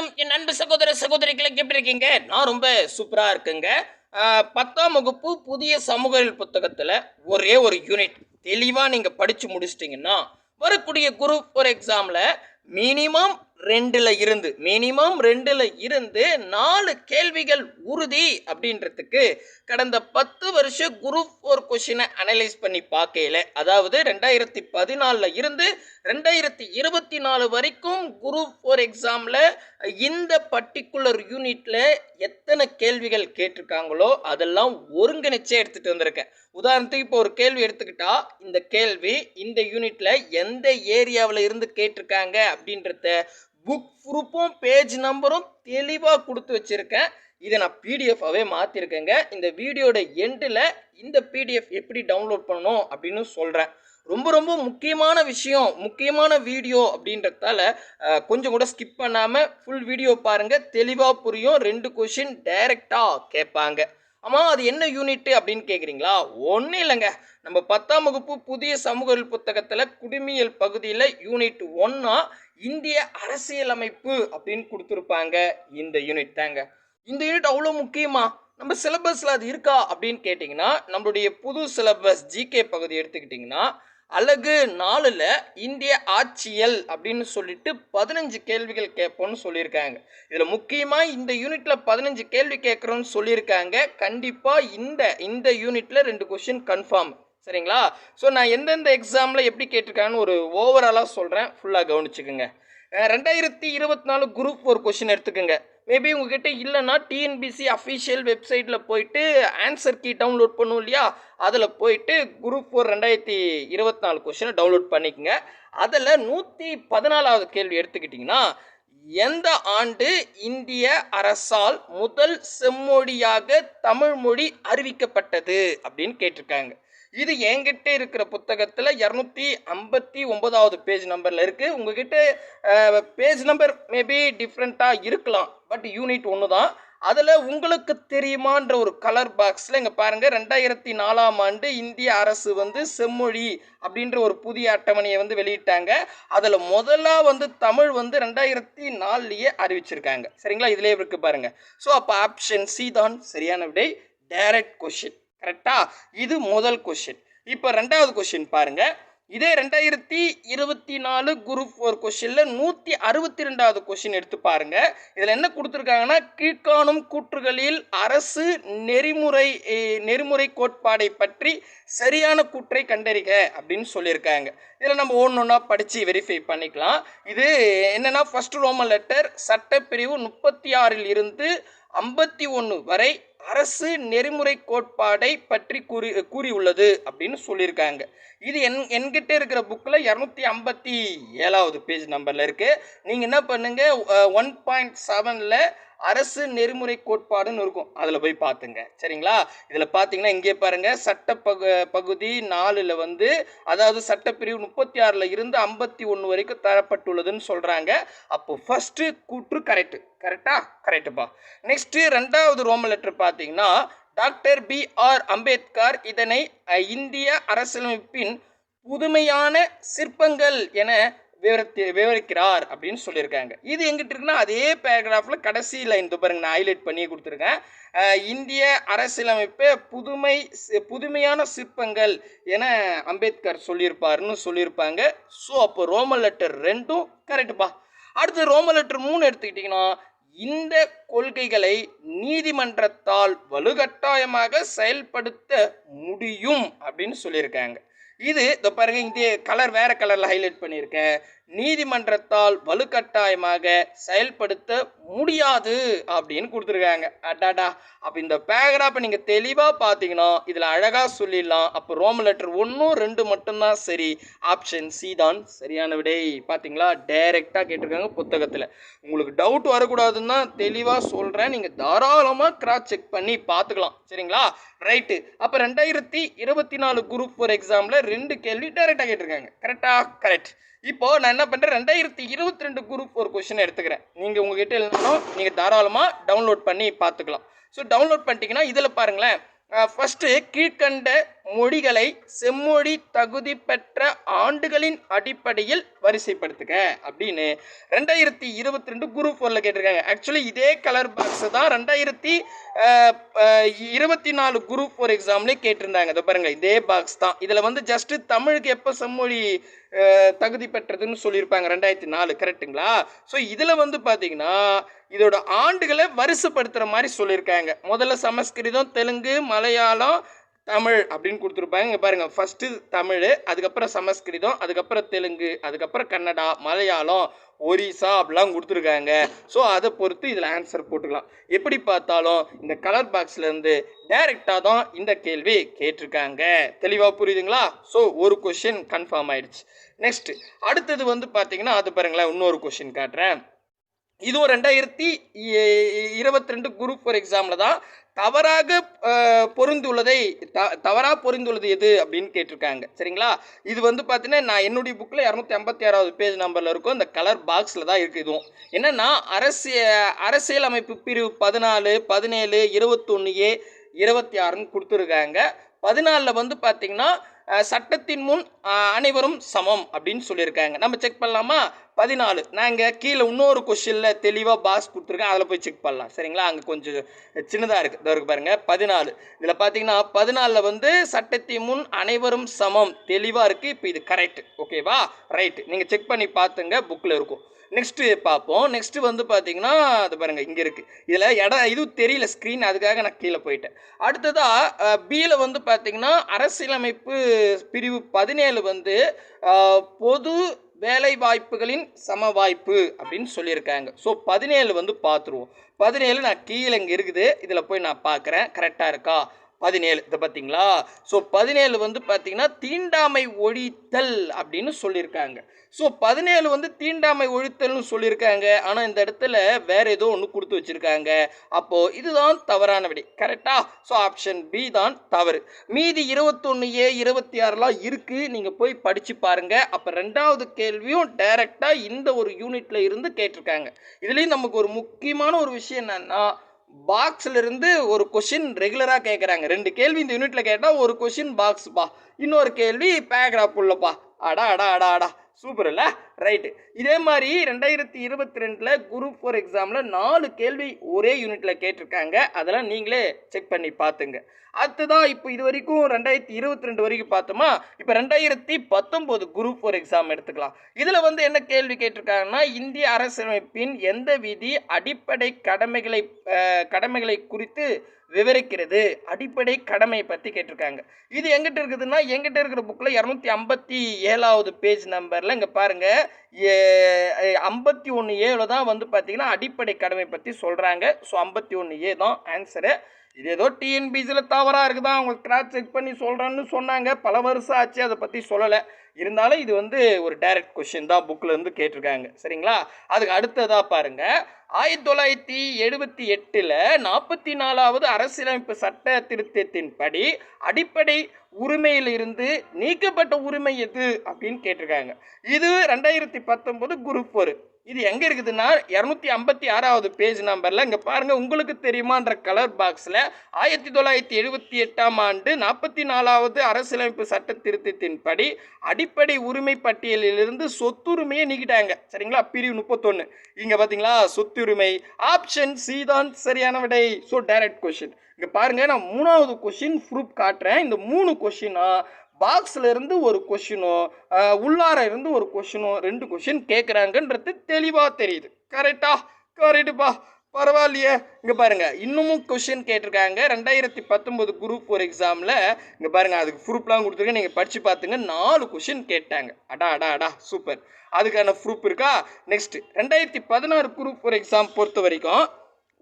வணக்கம். என் அன்பு சகோதர சகோதரிகளை எப்படி இருக்கீங்க? நான் ரொம்ப சூப்பராக இருக்குங்க. ஆஹ், பத்தாம் வகுப்பு புதிய சமூக புத்தகத்தில் ஒரே ஒரு யூனிட் தெளிவாக நீங்கள் படித்து முடிச்சிட்டிங்கன்னா வரக்கூடிய குரூப் ஒரு எக்ஸாமில் மினிமம் ரெண்டில் இருந்து மினிமம் ரெண்டில் இருந்து நாலு கேள்விகள் உறுதி அப்படின்றதுக்கு கடந்த பத்து வருஷம் குரூப் ஃபோர் கொஷினை அனலைஸ் பண்ணி பார்க்கையில அதாவது ரெண்டாயிரத்தி பதினாலில் இருந்து ரெண்டாயிரத்தி இருபத்தி நாலு வரைக்கும் குரூப் ஃபோர் எக்ஸாமில் இந்த பர்டிகுலர் யூனிட்டில் எத்தனை கேள்விகள் கேட்டிருக்காங்களோ அதெல்லாம் ஒருங்கிணைச்சே எடுத்துகிட்டு வந்திருக்கேன். உதாரணத்துக்கு இப்போ ஒரு கேள்வி எடுத்துக்கிட்டா இந்த கேள்வி இந்த யூனிட்டில் எந்த ஏரியாவில் இருந்து கேட்டிருக்காங்க அப்படின்றத புக் ப்ரூஃபும் பேஜ் நம்பரும் தெளிவாக கொடுத்து வச்சுருக்கேன். இதை நான் பிடிஎஃபாகவே மாற்றிருக்கேங்க இந்த வீடியோட எண்டில் இந்த பிடிஎஃப் எப்படி டவுன்லோட் பண்ணணும் அப்படின்னு சொல்கிறேன் ரொம்ப ரொம்ப முக்கியமான விஷயம் முக்கியமான வீடியோ அப்படின்றதால கொஞ்சம் கூட ஸ்கிப் பண்ணாமல் ஃபுல் வீடியோ பாருங்கள் தெளிவாக புரியும். ரெண்டு கொஷின் டைரெக்டாக கேட்பாங்க. ஆமாம் அது என்ன யூனிட் அப்படின்னு கேட்குறீங்களா ஒன்றும் இல்லைங்க. நம்ம பத்தாம் வகுப்பு புதிய சமூக புத்தகத்தில் குடிமியல் பகுதியில் யூனிட் ஒன்னா இந்திய அரசியலமைப்பு அப்படின்னு கொடுத்துருப்பாங்க. இந்த யூனிட் தாங்க. இந்த யூனிட் அவ்வளோ முக்கியமா? நம்ம சிலபஸில் அது இருக்கா அப்படின்னு கேட்டிங்கன்னா நம்மளுடைய புது சிலபஸ் ஜிகே பகுதி எடுத்துக்கிட்டிங்கன்னா அழகு நாலில் இந்திய ஆட்சியல் அப்படின்னு சொல்லிட்டு பதினஞ்சு கேள்விகள் கேட்போம்னு சொல்லியிருக்காங்க. இதில் முக்கியமாக இந்த யூனிட்டில் பதினஞ்சு கேள்வி கேட்குறோன்னு சொல்லியிருக்காங்க. கண்டிப்பாக இந்த இந்த யூனிட்டில் ரெண்டு கொஷின் கன்ஃபார்ம் சரிங்களா? ஸோ நான் எந்தெந்த எக்ஸாமில் எப்படி கேட்டிருக்காங்கன்னு ஒரு ஓவராலாக சொல்கிறேன் ஃபுல்லாக கவனிச்சுக்குங்க. ரெண்டாயிரத்தி இருபத்தி நாலு குரூப் ஒரு கொஷின் எடுத்துக்கோங்க. மேபி உங்ககிட்ட இல்லைன்னா டிஎன்பிசி அஃபிஷியல் வெப்சைட்டில் போயிட்டு ஆன்சர் கீ டவுன்லோட் பண்ணும் இல்லையா? அதில் போயிட்டு குரூப் ஃபோர் ரெண்டாயிரத்தி இருபத்தி நாலு கொஷினை டவுன்லோட் பண்ணிக்கோங்க. அதில் நூற்றி பதினாலாவது கேள்வி எடுத்துக்கிட்டிங்கன்னா எந்த ஆண்டு இந்திய அரசால் முதல் செம்மொழியாக தமிழ் மொழி அறிவிக்கப்பட்டது அப்படின்னு கேட்டிருக்காங்க. இது என்கிட்ட இருக்கிற புத்தகத்தில் இரநூத்தி ஐம்பத்தி ஒன்பதாவது பேஜ் நம்பரில் இருக்குது உங்ககிட்ட பேஜ் நம்பர் மேபி டிஃப்ரெண்ட்டாக இருக்கலாம். பட் யூனிட் ஒன்று தான். அதில் உங்களுக்கு தெரியுமான்ற ஒரு கலர் பாக்ஸில் இங்கே பாருங்கள் ரெண்டாயிரத்தி நாலாம் ஆண்டு இந்திய அரசு வந்து செம்மொழி அப்படின்ற ஒரு புதிய அட்டவணையை வந்து வெளியிட்டாங்க. அதில் முதலாக வந்து தமிழ் வந்து ரெண்டாயிரத்தி நாலுலேயே அறிவிச்சிருக்காங்க. சரிங்களா? இதிலே இருக்குது பாருங்கள் ஸோ அப்போ ஆப்ஷன் சி தான். சரியான விடை. டைரக்ட் கொஷின் கரெக்டா இது முதல் கொஷின் இப்போ ரெண்டாவது கொஷின் பாருங்க. இதே ரெண்டாயிரத்தி இருபத்தி நாலு குரூப் ஃபோர் கொஷினில் நூற்றி அறுபத்தி ரெண்டாவது கொஷின் எடுத்து பாருங்க. இதில் என்ன கொடுத்துருக்காங்கன்னா கீழ்காணும் கூற்றுகளில் அரசு நெறிமுறை நெறிமுறை கோட்பாடை பற்றி சரியான கூற்றை கண்டறிக அப்படின்னு சொல்லியிருக்காங்க. இதில் நம்ம ஒன்று ஒன்றா படித்து வெரிஃபை பண்ணிக்கலாம். இது என்னென்னா ஃபஸ்ட் ரோமன் லெட்டர் சட்டப்பிரிவு முப்பத்தி ஆறில் இருந்து ஐம்பத்தி ஒன்று வரை அரசு நெறிமுறை கோட்பாடை பற்றி கூறி கூறியுள்ளது அப்படின்னு சொல்லியிருக்காங்க. இது என் என்கிட்ட இருக்கிற புக்கில் இரநூத்தி ஐம்பத்தி ஏழாவது பேஜ் நம்பரில் இருக்குது நீங்கள் என்ன பண்ணுங்கள் ஒன் பாயிண்ட் செவனில் அரசு நெறிமுறை கோட்பாடுன்னு இருக்கும். அதில் போய் பார்த்துங்க சரிங்களா? இதில் பார்த்தீங்கன்னா இங்கே பாருங்கள் சட்ட பகு பகுதி நாலில் வந்து அதாவது சட்டப்பிரிவு முப்பத்தி ஆறில் இருந்து ஐம்பத்தி ஒன்று வரைக்கும் தரப்பட்டுள்ளதுன்னு சொல்கிறாங்க அப்போ ஃபஸ்ட்டு கூற்று கரெக்டு கரெக்டா கரெக்டுப்பா நெக்ஸ்ட்டு ரெண்டாவது ரோம லெட்டர் பார்த்தீங்கன்னா டாக்டர் பி ஆர் அம்பேத்கர் இதனை இந்திய அரசியலமைப்பின் புதுமையான சிற்பங்கள் என விவரித்து விவரிக்கிறார் அப்படின்னு சொல்லியிருக்காங்க. இது எங்கிட்ட இருக்குன்னா அதே பேராகிராஃபில் கடைசி லைன் பாருங்க நான் ஹைலைட் பண்ணி கொடுத்துருக்கேன். இந்திய அரசியலமைப்பு புதுமை புதுமையான சிற்பங்கள் என அம்பேத்கர் சொல்லியிருப்பாருன்னு சொல்லியிருப்பாங்க. ஸோ அப்போ ரோமன் லெட்டர் ரெண்டும் கரெக்டுப்பா அடுத்து ரோமன் லெட்டர் மூணு எடுத்துக்கிட்டிங்கன்னா இந்த கொள்கைகளை நீதிமன்றத்தால் வலுக்கட்டாயமாக செயல்படுத்த முடியும் அப்படின்னு சொல்லியிருக்காங்க. இது இந்த பாருங்க இங்கே கலர் வேற கலர்ல ஹைலைட் பண்ணியிருக்கேன் நீதிமன்றத்தால் வலுக்கட்டாயமாக செயல்படுத்த முடியாது அப்படின்னு கொடுத்துருக்காங்க. அடாடா. அப்போ இந்த பேராப்பை நீங்கள் தெளிவாக பார்த்தீங்கன்னா இதில் அழகாக சொல்லிடலாம். அப்போ ரோமன் லெட்டர் ஒன்றும் ரெண்டு மட்டும்தான் சரி. ஆப்ஷன் சி தான் சரியான விடை. பார்த்தீங்களா டைரெக்டாக கேட்டிருக்காங்க புத்தகத்தில். உங்களுக்கு டவுட் வரக்கூடாதுன்னு தான் தெளிவாக சொல்கிறேன் நீங்கள் தாராளமாக கிராஸ் செக் பண்ணி பார்த்துக்கலாம். சரிங்களா? ரைட்டு அப்போ ரெண்டாயிரத்தி இருபத்தி நாலு குரூப் ஃபோர் எக்ஸாமில் ரெண்டு கேள்வி டைரெக்டாக கேட்டிருக்காங்க. கரெக்டாக கரெக்ட் இப்போ நான் என்ன பண்ணுறேன் ரெண்டாயிரத்தி இருபத்தி ரெண்டு குரூப் ஒரு கொஷின் எடுத்துக்கிறேன். நீங்கள் உங்ககிட்ட இல்லைனாலும் நீங்கள் தாராளமாக டவுன்லோட் பண்ணி பார்த்துக்கலாம். ஸோ டவுன்லோட் பண்ணிட்டீங்கன்னா இதில் பாருங்களேன் ஃபஸ்ட்டு கீழ்கண்ட மொழிகளை செம்மொழி தகுதி பெற்ற ஆண்டுகளின் அடிப்படையில் வரிசைப்படுத்துக அப்படின்னு ரெண்டாயிரத்தி இருபத்தி ரெண்டு குரூப் ஃபோரில் கேட்டிருக்காங்க. ஆக்சுவலி இதே கலர் பாக்ஸ் தான் ரெண்டாயிரத்தி இருபத்தி நாலு குரூப் ஃபோர் எக்ஸாம்லேயே கேட்டிருந்தாங்க. இதை பாருங்கள் இதே பாக்ஸ் தான். இதில் வந்து ஜஸ்ட்டு தமிழுக்கு எப்போ செம்மொழி தகுதி பெற்றதுன்னு சொல்லியிருப்பாங்க. ரெண்டாயிரத்தி நாலு கரெக்ட்டுங்களா ஸோ இதில் வந்து பார்த்தீங்கன்னா இதோட ஆண்டுகளை வரிசைப்படுத்துகிற மாதிரி சொல்லியிருக்காங்க. முதல்ல சமஸ்கிருதம் தெலுங்கு மலையாளம் தமிழ் அப்படின்னு கொடுத்துருப்பாங்க. இங்கே பாருங்கள் ஃபஸ்ட்டு தமிழ் அதுக்கப்புறம் சமஸ்கிருதம் அதுக்கப்புறம் தெலுங்கு அதுக்கப்புறம் கன்னடா மலையாளம் ஒரிசா அப்படிலாம் கொடுத்துருக்காங்க. ஸோ அதை பொறுத்து இதில் ஆன்சர் போட்டுக்கலாம். எப்படி பார்த்தாலும் இந்த கலர் பாக்ஸ்லேருந்து டைரெக்டாக தான் இந்த கேள்வி கேட்டிருக்காங்க. தெளிவாக புரியுதுங்களா? ஸோ ஒரு கொஷின் கன்ஃபார்ம் ஆயிடுச்சு. நெக்ஸ்ட் அடுத்தது வந்து பார்த்தீங்கன்னா அது பாருங்களேன் இன்னொரு கொஷின் காட்டுறேன். இதுவும் ரெண்டாயிரத்தி இருபத்தி ரெண்டு குரூப் ஃபோர் எக்ஸாமில் தான் தவறாக பொருந்துள்ளதை த தவறாக பொருந்துள்ளது எது அப்படின்னு கேட்டிருக்காங்க. சரிங்களா? இது வந்து பார்த்தீங்கன்னா நான் என்னுடைய புக்கில் இரநூத்தி ஐம்பத்தி ஆறாவது பேஜ் நம்பரில் இருக்கும். இந்த கலர் பாக்ஸில் தான் இருக்குது இதுவும். என்னென்னா அரசிய அரசியல் அமைப்பு பிரிவு பதினாலு பதினேழு இருபத்தொன்று ஏ இருபத்தி ஆறுன்னு கொடுத்துருக்காங்க. பதினாலில் வந்து பார்த்தீங்கன்னா சட்டத்தின் முன் அனைவரும் சமம் அப்படின்னு சொல்லியிருக்காங்க. நம்ம செக் பண்ணலாமா? பதினாலு. நாங்கள் கீழே இன்னொரு கொஷினில் தெளிவாக பாஸ் கொடுத்துருக்கேன். அதில் போய் செக் பண்ணலாம். சரிங்களா? அங்கே கொஞ்சம் சின்னதாக இருக்குது இதற்கு பாருங்கள் பதினாலு. இதில் பார்த்தீங்கன்னா பதினாலில் வந்து சட்டத்தின் முன் அனைவரும் சமம். தெளிவாக இருக்குது இப்போ இது கரெக்ட் ஓகேவா ரைட்டு நீங்கள் செக் பண்ணி பார்த்துங்க. புக்கில் இருக்கும். நெக்ஸ்ட்டு பார்ப்போம். நெக்ஸ்ட்டு வந்து பார்த்தீங்கன்னா அது பாருங்கள் இங்கே இருக்குது இதில் இடம் இதுவும் தெரியல ஸ்க்ரீன் அதுக்காக நான் கீழே போயிட்டேன். அடுத்ததாக பியில் வந்து பார்த்தீங்கன்னா அரசியலமைப்பு பிரிவு பதினேழு வந்து பொது வேலை வாய்ப்புகளின் சம வாய்ப்பு அப்படின்னு சொல்லியிருக்காங்க. ஸோ பதினேழு வந்து பார்த்துருவோம். பதினேழு நான் கீழே இங்கே இருக்குது. இதில் போய் நான் பார்க்குறேன். கரெக்டாக இருக்கா? பதினேழு. இதை பார்த்தீங்களா? ஸோ பதினேழு வந்து பார்த்தீங்கன்னா தீண்டாமை ஒழித்தல் அப்படின்னு சொல்லியிருக்காங்க. ஸோ பதினேழு வந்து தீண்டாமை ஒழித்தல்னு சொல்லியிருக்காங்க. ஆனால் இந்த இடத்துல வேற ஏதோ ஒன்று கொடுத்து வச்சுருக்காங்க. அப்போது இதுதான் தவறான விடை. கரெக்டா ஸோ ஆப்ஷன் பி தான் தவறு. மீதி இருபத்தொன்று ஏ இருபத்தி ஆறுலாம் இருக்குது நீங்கள் போய் படித்து பாருங்கள் அப்போ ரெண்டாவது கேள்வியும் டைரெக்டாக இந்த ஒரு யூனிட்டில் இருந்து கேட்டிருக்காங்க. இதுலேயும் நமக்கு ஒரு முக்கியமான ஒரு விஷயம் என்னன்னா பாக்ஸ்லேருந்து ஒரு கொஷின் ரெகுலராக கேட்குறாங்க ரெண்டு கேள்வி இந்த யூனிட்டில் கேட்டால் ஒரு கொஷின் பாக்ஸ்ப்பா இன்னொரு கேள்வி பேக்ராப் உள்ளப்பா அடா அடா அடா அடா. சூப்பர் இல்லை? ரைட்டு இதே மாதிரி ரெண்டாயிரத்தி இருபத்தி ரெண்டில் குரூப் ஃபோர் எக்ஸாமில் நாலு கேள்வி ஒரே யூனிட்டில் கேட்டிருக்காங்க. அதெல்லாம் நீங்களே செக் பண்ணி பார்த்துங்க. அடுத்ததான் இப்போ இது வரைக்கும் ரெண்டாயிரத்தி இருபத்தி ரெண்டு வரைக்கும் பார்த்தோமா? இப்போ ரெண்டாயிரத்தி பத்தொம்போது குரூப் ஃபோர் எக்ஸாம் எடுத்துக்கலாம். இதில் வந்து என்ன கேள்வி கேட்டிருக்காங்கன்னா இந்திய அரசமைப்பின் எந்த விதி அடிப்படை கடமைகளை கடமைகளை குறித்து விவரிக்கிறது. அடிப்படை கடமை பற்றி கேட்டிருக்காங்க. இது எங்கிட்ட இருக்குதுன்னா எங்கிட்ட இருக்கிற புக்கில் இரநூத்தி ஐம்பத்தி ஏழாவது பேஜ் நம்பரில் இங்கே பாருங்கள் ஐம்பத்தி ஒன்று ஏழு தான் வந்து பார்த்தீங்கன்னா அடிப்படை கடமை பற்றி சொல்கிறாங்க ஸோ ஐம்பத்தி ஒன்று ஏ தான் ஆன்சரு இது ஏதோ டிஎன்பிசியில் தவறாக இருக்குதா? அவங்க கிராஸ் செக் பண்ணி சொல்கிறேன்னு சொன்னாங்க. பல வருஷம் ஆச்சு அதை பற்றி சொல்லலை. இருந்தாலும் இது வந்து ஒரு டைரக்ட் கொஷின் தான் புக்கில் இருந்து கேட்டிருக்காங்க. சரிங்களா? அதுக்கு அடுத்ததாக பாருங்கள் ஆயிரத்தி தொள்ளாயிரத்தி எழுபத்தி எட்டில் நாற்பத்தி நாலாவது அரசியலமைப்பு சட்ட திருத்தத்தின்படி அடிப்படை உரிமையிலிருந்து நீக்கப்பட்ட உரிமை எது அப்படின்னு கேட்டிருக்காங்க. இது ரெண்டாயிரத்தி பத்தொம்போது குரூப் ஒரு இது எங்கே இருக்குதுன்னா இரநூத்தி ஐம்பத்தி ஆறாவது பேஜ் நம்பரில் இங்கே பாருங்கள் உங்களுக்கு தெரியுமான்ற கலர் பாக்ஸில் ஆயிரத்தி தொள்ளாயிரத்தி எழுபத்தி எட்டாம் ஆண்டு நாற்பத்தி நாலாவது அரசியலமைப்பு சட்ட திருத்தத்தின்படி அடிப்படை உரிமை பட்டியலிலிருந்து சொத்துரிமையை நீக்கிட்டாங்க. சரிங்களா? பிரிவு முப்பத்தொன்று இங்கே பார்த்தீங்களா சொத்துரிமை. ஆப்ஷன் சி தான் சரியான விடை. ஸோ டைரக்ட் கொஷின் இங்கே பாருங்க நான் மூணாவது கொஷின் ப்ரூஃப் காட்டுறேன். இந்த மூணு கொஷினாக பாக்ஸில் இருந்து ஒரு கொஷினும் உள்ளார இருந்து ஒரு கொஷினும் ரெண்டு கொஷின் கேட்குறாங்கன்றது தெளிவாக தெரியுது. கரெக்டா கரெக்டுப்பா பரவாயில்லையே. இங்கே பாருங்க இன்னமும் கொஷின் கேட்டிருக்காங்க. ரெண்டாயிரத்தி பத்தொம்போது குரூப் ஒரு எக்ஸாமில் இங்கே பாருங்கள் அதுக்கு ப்ரூஃப்லாம் கொடுத்துருக்கேன். நீங்கள் படித்து பார்த்துங்க நாலு கொஷின் கேட்டாங்க. அடா அடா அடா சூப்பர் அதுக்கான ப்ரூஃப் இருக்கா? நெக்ஸ்ட்டு ரெண்டாயிரத்தி பதினாறு குரூப் ஒரு எக்ஸாம் பொறுத்த வரைக்கும்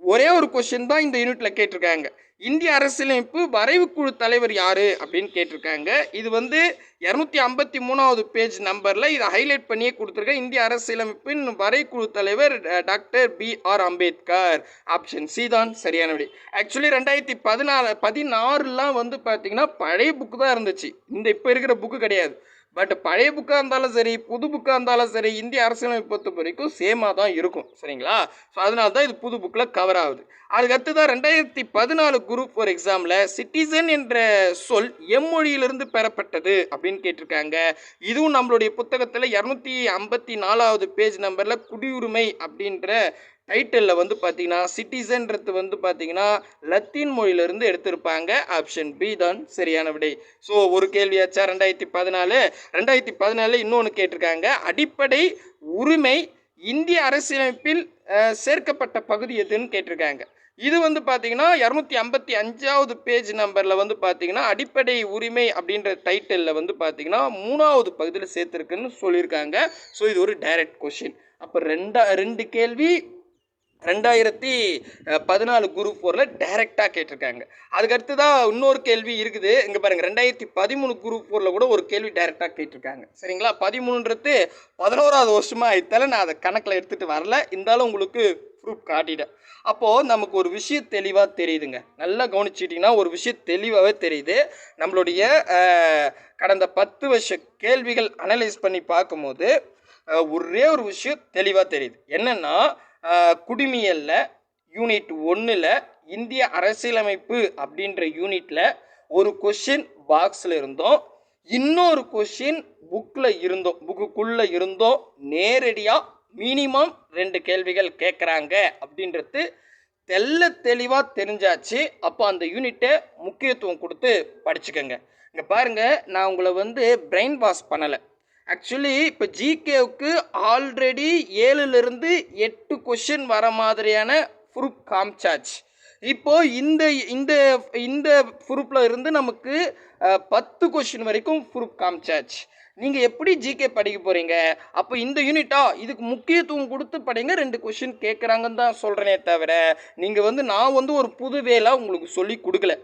ஒரே ஒரு கொஷின் தான் இந்த யூனிட்டில் கேட்டிருக்காங்க. இந்திய அரசியலமைப்பு வரைவு குழு தலைவர் யாரு அப்படின்னு கேட்டிருக்காங்க. இது வந்து இரநூத்தி ஐம்பத்தி மூணாவது பேஜ் நம்பரில் இதை ஹைலைட் பண்ணியே கொடுத்துருக்கேன் இந்திய அரசியலமைப்பின் வரைக்குழு தலைவர் doctor B R Ambedkar. Option C தான் சரியான விடை ஆக்சுவலி ரெண்டாயிரத்தி பதினாலு பதினாறுலாம் வந்து பார்த்தீங்கன்னா பழைய புக்கு தான் இருந்துச்சு. இந்த இப்போ இருக்கிற புக்கு கிடையாது. பட் பழைய புக்காக இருந்தாலும் சரி புது புக்காக இருந்தாலும் சரி இந்திய அரசியலமைப்பு பொறுத்த வரைக்கும் சேமாக தான் இருக்கும். சரிங்களா? ஸோ அதனால தான் இது புது புக்கில் கவர் ஆகுது. அதுக்கடுத்து தான் ரெண்டாயிரத்தி பதினாலு குரூப் ஃபார் எக்ஸாமில் சிட்டிசன் என்ற சொல் எம்மொழியிலிருந்து பெறப்பட்டது அப்படின்னு கேட்டிருக்காங்க. இதுவும் நம்மளுடைய புத்தகத்தில் இரநூத்தி ஐம்பத்தி நாலாவது பேஜ் நம்பரில் குடியுரிமை அப்படின்ற டைட்டிலில் வந்து பார்த்தீங்கன்னா சிட்டிசன்றது வந்து பார்த்தீங்கன்னா லத்தீன் மொழியிலிருந்து எடுத்திருப்பாங்க. ஆப்ஷன் பி தான் சரியான விடை. ஸோ ஒரு கேள்வியாச்சா ரெண்டாயிரத்தி பதினாலு. ரெண்டாயிரத்தி பதினாலு இன்னொன்று கேட்டிருக்காங்க. அடிப்படை உரிமை இந்திய அரசியலமைப்பில் சேர்க்கப்பட்ட பகுதி எதுன்னு கேட்டிருக்காங்க. இது வந்து பார்த்தீங்கன்னா இரநூத்தி ஐம்பத்தி அஞ்சாவது பேஜ் நம்பரில் வந்து பார்த்தீங்கன்னா அடிப்படை உரிமை அப்படின்ற டைட்டிலில் வந்து பார்த்தீங்கன்னா மூணாவது பகுதியில் சேர்த்துருக்குன்னு சொல்லியிருக்காங்க. ஸோ இது ஒரு டைரக்ட் கொஷின் அப்போ ரெண்டா ரெண்டு கேள்வி ரெண்டாயிரத்தி பதினாலு குரூப் ஃபோரில் டைரெக்டாக கேட்டிருக்காங்க. அதுக்கடுத்து தான் இன்னொரு கேள்வி இருக்குது. இங்கே பாருங்கள் ரெண்டாயிரத்தி பதிமூணு குரூப் ஃபோரில் கூட ஒரு கேள்வி டைரெக்டாக கேட்டிருக்காங்க. சரிங்களா? பதிமூணுன்றது பதினோராவது வருஷமாக ஆயிட்டால நான் அதை கணக்கில் எடுத்துகிட்டு வரல. இருந்தாலும் உங்களுக்கு ப்ரூஃப் காட்டிட்டேன். அப்போது நமக்கு ஒரு விஷயம் தெளிவாக தெரியுதுங்க. நல்லா கவனிச்சிட்டிங்கன்னா ஒரு விஷயம் தெளிவாகவே தெரியுது. நம்மளுடைய கடந்த பத்து வருஷ கேள்விகள் அனலைஸ் பண்ணி பார்க்கும்போது ஒரே ஒரு விஷயம் தெளிவாக தெரியுது. என்னென்னா குடிமியல்ல யூனிட் ஒன்றில் இந்திய அரசியலமைப்பு அப்படின்ற யூனிட்டில் ஒரு கொஷின் பாக்ஸில் இருந்தோம். இன்னொரு கொஷின் புக்கில் இருந்தோம். புக்குக்குள்ளே இருந்தோம். நேரடியாக மினிமம் ரெண்டு கேள்விகள் கேட்குறாங்க அப்படின்றது தெள்ள தெளிவாக தெரிஞ்சாச்சு. அப்போ அந்த யூனிட்டை முக்கியத்துவம் கொடுத்து படிச்சுக்கோங்க. இங்கே பாருங்கள் நான் உங்களை வந்து பிரெயின் வாஷ் பண்ணலை. ஆக்சுவலி இப்போ ஜிகேவுக்கு ஆல்ரெடி ஏழுலேருந்து எட்டு கொஷின் வர மாதிரியான ப்ரூஃப் காமிச்சாச்சு. இப்போ இந்த இந்த இந்த ப்ரூஃபில் இருந்து நமக்கு பத்து கொஷின் வரைக்கும் ப்ரூஃப் காமிச்சாச்சு. நீங்கள் எப்படி ஜிகே படிக்க போகிறீங்க அப்போ இந்த யூனிட்டா இதுக்கு முக்கியத்துவம் கொடுத்து படிங்க ரெண்டு கொஷின் கேட்குறாங்கன்னு தான் சொல்கிறேனே தவிர நீங்கள் வந்து நான் வந்து ஒரு புது வேலை உங்களுக்கு சொல்லி கொடுக்கல.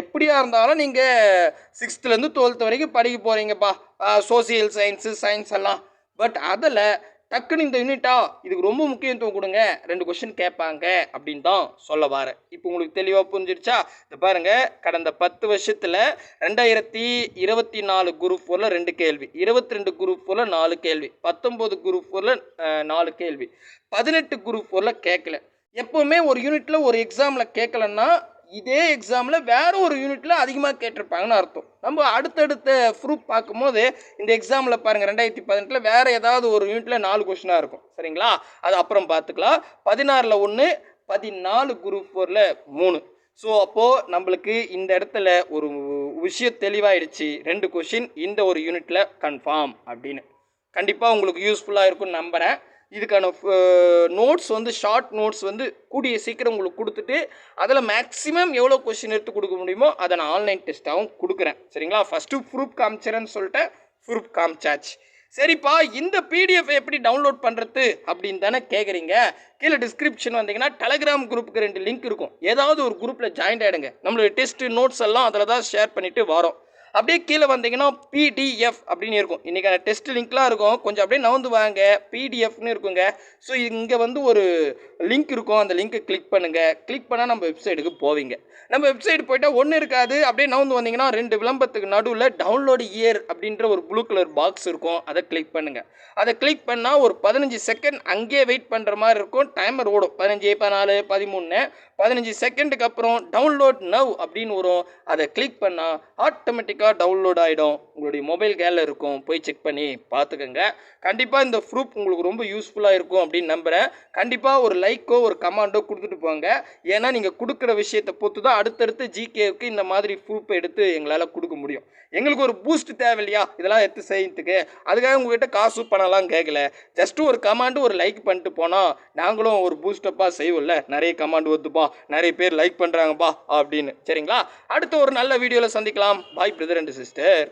எப்படியா இருந்தாலும் நீங்கள் சிக்ஸ்த்துலேருந்து டுவெல்த் வரைக்கும் படிக்க போகிறீங்கப்பா சோசியல் சயின்ஸு சயின்ஸ் எல்லாம். பட் அதில் டக்குன்னு இந்த யூனிட்டா இதுக்கு ரொம்ப முக்கியத்துவம் கொடுங்க. ரெண்டு கொஷின் கேட்பாங்க அப்படின்னு தான் சொல்ல வாரேன் இப்போ உங்களுக்கு தெளிவாக புரிஞ்சிருச்சா? இது பாருங்கள் கடந்த பத்து வருஷத்தில் ரெண்டாயிரத்தி இருபத்தி நாலு குரூப் ஃபோரில் ரெண்டு கேள்வி. இருபத்தி ரெண்டு குரூப் ஃபோரில் நாலு கேள்வி. பத்தொம்போது குரூப் ஃபோரில் நாலு கேள்வி. பதினெட்டு குரூப் ஃபோரில் கேட்கல. எப்போவுமே ஒரு யூனிட்டில் ஒரு எக்ஸாமில் கேட்கலன்னா இதே எக்ஸாமில் வேற ஒரு யூனிட்டில் அதிகமாக கேட்டிருப்பாங்கன்னு அர்த்தம். நம்ம அடுத்தடுத்த ப்ரூஃப் பார்க்கும்போது இந்த எக்ஸாமில் பாருங்கள் ரெண்டாயிரத்தி பதினெட்டில் வேறு ஏதாவது ஒரு யூனிட்டில் நாலு கொஷினாக இருக்கும். சரிங்களா? அது அப்புறம் பார்த்துக்கலாம். பதினாறில் ஒன்று பதினாலு குரூப் ஃபோரில் மூணு. ஸோ அப்போது நம்மளுக்கு இந்த இடத்துல ஒரு விஷயம் தெளிவாயிடுச்சு. ரெண்டு கொஷின் இந்த ஒரு யூனிட்டில் கன்ஃபார்ம் அப்படின்னு. கண்டிப்பாக உங்களுக்கு யூஸ்ஃபுல்லாக இருக்கும்னு நம்புகிறேன் இதுக்கான நோட்ஸ் வந்து ஷார்ட் நோட்ஸ் வந்து கூடிய சீக்கிரம் உங்களுக்கு கொடுத்துட்டு அதில் மேக்ஸிமம் எவ்வளோ கொஷின் எடுத்து கொடுக்க முடியுமோ அதை நான் ஆன்லைன் டெஸ்ட்டாகவும் கொடுக்குறேன். சரிங்களா? ஃபஸ்ட்டு ப்ரூஃப் காமிச்சிறேன்னு சொல்லிட்டேன். ப்ரூஃப் காமிச்சாச்சு. சரிப்பா இந்த பிடிஎஃப் எப்படி டவுன்லோட் பண்ணுறது அப்படின்னு தானே கேட்குறீங்க கீழே டிஸ்கிரிப்ஷன் வந்தீங்கன்னா டெலகிராம் குரூப்புக்கு ரெண்டு லிங்க் இருக்கும். ஏதாவது ஒரு குரூப்பில் ஜாயின் ஆகிடுங்க நம்மளுடைய டெஸ்ட்டு நோட்ஸ் எல்லாம் அதில் தான் ஷேர் பண்ணிவிட்டு வரோம். அப்படியே கீழே வந்தீங்கன்னா பிடிஎஃப் அப்படின்னு இருக்கும். இன்றைக்கான டெஸ்ட் லிங்க்லாம் இருக்கும். கொஞ்சம் அப்படியே நவுந்து வாங்க. பிடிஎஃப்னு இருக்குங்க. ஸோ இங்கே வந்து ஒரு லிங்க் இருக்கும். அந்த லிங்க்கை கிளிக் பண்ணுங்கள் கிளிக் பண்ணால் நம்ம வெப்சைட்டுக்கு போவீங்க. நம்ம வெப்சைட் போயிட்டால் ஒன்றும் இருக்காது. அப்படியே நவுந்து வந்தீங்கன்னா ரெண்டு விளம்பரத்துக்கு நடுவில் டவுன்லோடு இயர் அப்படின்ற ஒரு ப்ளூ கலர் பாக்ஸ் இருக்கும். அதை கிளிக் பண்ணுங்கள் அதை கிளிக் பண்ணால் ஒரு பதினஞ்சு செகண்ட் அங்கேயே வெயிட் பண்ணுற மாதிரி இருக்கும். டைமர் ஓடும். பதினஞ்சு பதினாலு பதிமூணு பதினஞ்சு செகண்டுக்கு அப்புறம் டவுன்லோட் நவ் அப்படின்னு வரும். அதை கிளிக் பண்ணால் ஆட்டோமேட்டிக்காக டவுன்லோட் ஆகிடும் உங்களுடைய மொபைல் கேலில் இருக்கும். போய் செக் பண்ணி பார்த்துக்கோங்க கண்டிப்பாக இந்த ப்ரூஃப் உங்களுக்கு ரொம்ப யூஸ்ஃபுல்லாக இருக்கும் அப்படின்னு நம்புகிறேன் கண்டிப்பாக ஒரு லைக்கோ ஒரு கமாண்டோ கொடுத்துட்டு போங்க. ஏன்னா நீங்கள் கொடுக்குற விஷயத்தை பொறுத்து தான் அடுத்தடுத்து ஜிகேவுக்கு இந்த மாதிரி ப்ரூஃப் எடுத்து எங்களால் கொடுக்க முடியும். எங்களுக்கு ஒரு பூஸ்ட் தேவையில்லையா? இதெல்லாம் எடுத்து செய்யறதுக்கு. அதுக்காக உங்ககிட்ட காசு பணம்லாம் கேட்கல ஜஸ்ட்டு ஒரு கமாண்டு ஒரு லைக் பண்ணிட்டு போனால் நாங்களும் ஒரு பூஸ்டப்பாக செய்வோம்ல. நிறைய கமாண்ட் ஒத்துப்பா நிறைய பேர் லைக் பண்ணுறாங்கப்பா அப்படின்னு. சரிங்களா? அடுத்த ஒரு நல்ல வீடியோவில் சந்திக்கலாம். பாய் பிரதர் ரெண்டு சிஸ்டர்